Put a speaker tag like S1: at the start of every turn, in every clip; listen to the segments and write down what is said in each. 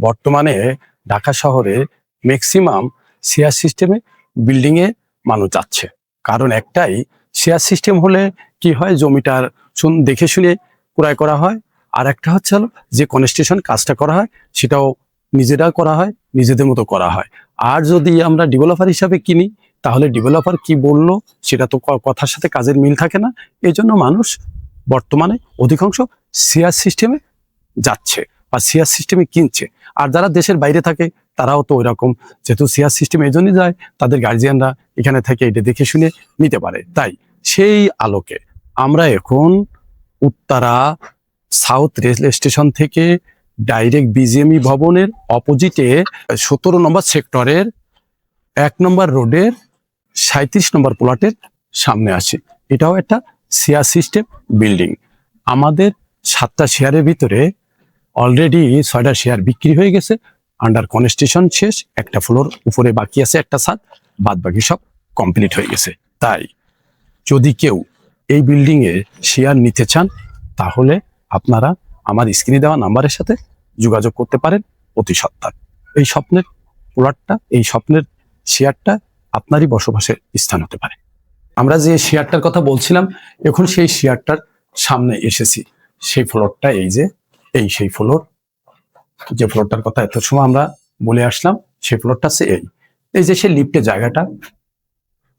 S1: বর্তমানে ঢাকা শহরে maximum share সিস্টেমে বিল্ডিং এ মানুষ যাচ্ছে। কারণ একটাই শেয়ার সিস্টেম হলে কি হয়? জমিটার দেখে শুনে ক্রয় করা হয়। আর একটা হচ্ছে হলো যে কনস্ট্রাকশন কাজটা করা হয়, সেটাও নিজেরা করা হয়, নিজেদের মতো করা হয়। আর যদি আমরা ডেভেলপার হিসাবে কিনি, তাহলে ডেভেলপার কি বলল? সেটা তো কথার সাথে কাজের মিল থাকে না। এই জন্য মানুষ বর্তমানে অধিকাংশ শেয়ার সিস্টেমে যাচ্ছে। বা শেয়ার সিস্টেমে কিনছে। আর যারা দেশের বাইরে থাকে, তারাও তো ওইরকম। যেহেতু শেয়ার সিস্টেম এই জন্যই যায়, তাদের গার্জিয়ানরা এখানে থেকে এটা দেখে শুনে নিতে পারে। তাই সেই আলোকে আমরা এখন উত্তরা সাউথ রেল স্টেশন থেকে ডাইরেক্ট বিজিএমই ভবনের অপোজিটে সতেরো নম্বর সেক্টরের এক নম্বর রোডের সাঁত্রিশ নম্বর প্লটের সামনে আসি এটাও একটা শেয়ার সিস্টেম বিল্ডিং আমাদের সাতটা শেয়ারের ভিতরে অলরেডি ছয়টা শেয়ার বিক্রি হয়ে গেছে। আন্ডার কনস্ট্রাকশন শেষ, একটা ফ্লোর উপরে বাকি আছে, একটা ছাদ বাদ বাকি সব কমপ্লিট হয়ে গেছে। তাই যদি কেউ এই বিল্ডিং এ শেয়ার নিতে চান, তাহলে আপনারা আমার স্ক্রিনে দেওয়া নাম্বারের সাথে যোগাযোগ করতে পারেন অতি সত্তার এই স্বপ্নের প্লটটা এই স্বপ্নের শেয়ারটা আপনারই বসবাসের স্থান হতে পারে। আমরা যে শেয়ারটার কথা বলছিলাম, এখন সেই শেয়ারটার সামনে এসেছি। সেই ফ্লোরটা এই যে এই সেই ফ্লোর যে ফ্লোরটার কথা এত সময় আমরা বলে আসলাম, সেই ফ্লোরটা সে এই। এই যে সেই লিফটের জায়গাটা,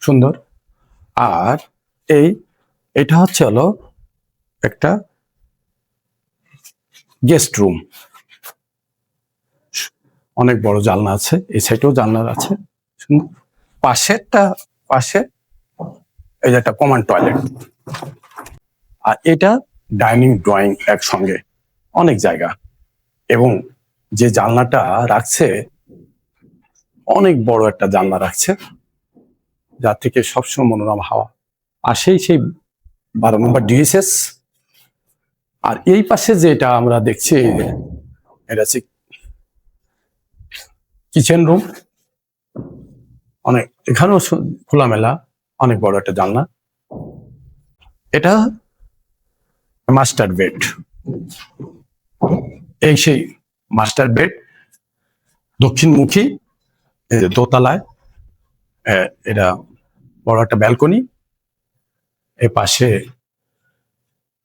S1: সুন্দর। আর এই, এটা হচ্ছে হলো একটা গেস্ট রুম অনেক বড় জানলা আছে, এই সাইডেও জানলা আছে। পাশেরটা, পাশে এই যে একটা কমন টয়লেট আর এটা ডাইনিং ড্রয়িং একসঙ্গে। অনেক জায়গা। এবং যে জানলাটা রাখছে, অনেক বড় একটা জানলা রাখছে, যার থেকে সবসময় মনোরম হাওয়া। আর সেই সেই বারো নম্বর ডিএসএস আর এই পাশে যেটা আমরা দেখছি, এটা হচ্ছে কিচেন রুম অনেক, এখানেও খোলামেলা, অনেক বড় একটা জানলা। এটা মাস্টার বেড। এই সেই মাস্টার বেড দক্ষিণমুখী দোতলায় এটা বড় একটা ব্যালকনি। এ পাশে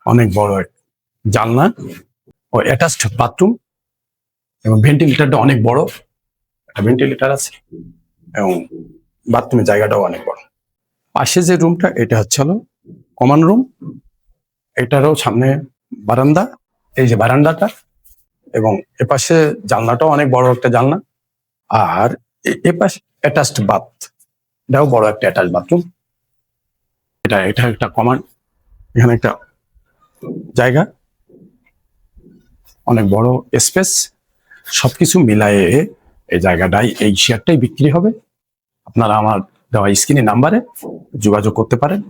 S1: অনেক বড় এক জানলা ও অ্যাটাচড বাথরুম এবং ভেন্টিলেটারটা অনেক বড়। একটা ভেন্টিলেটার আছে এবং বাথরুমের জায়গাটাও অনেক বড়। পাশে যে রুমটা, এটা হচ্ছে হলো কমন রুম। এটারও সামনে বারান্দা। এই যে বারান্দাটা এবং এপাশে জানলাটাও অনেক বড় একটা জানলা। আর এপাশে অ্যাটাচড বাথ এটাও বড় একটা অ্যাটাচ বাথরুম এটা এটা একটা কমান এখানে একটা জায়গা। অনেক বড় স্পেস সবকিছু মিলায়ে এই জায়গাটাই এই শেয়ারটাই বিক্রি হবে। আপনারা আমার দেওয়া স্ক্রিনে নাম্বারে যোগাযোগ করতে পারেন।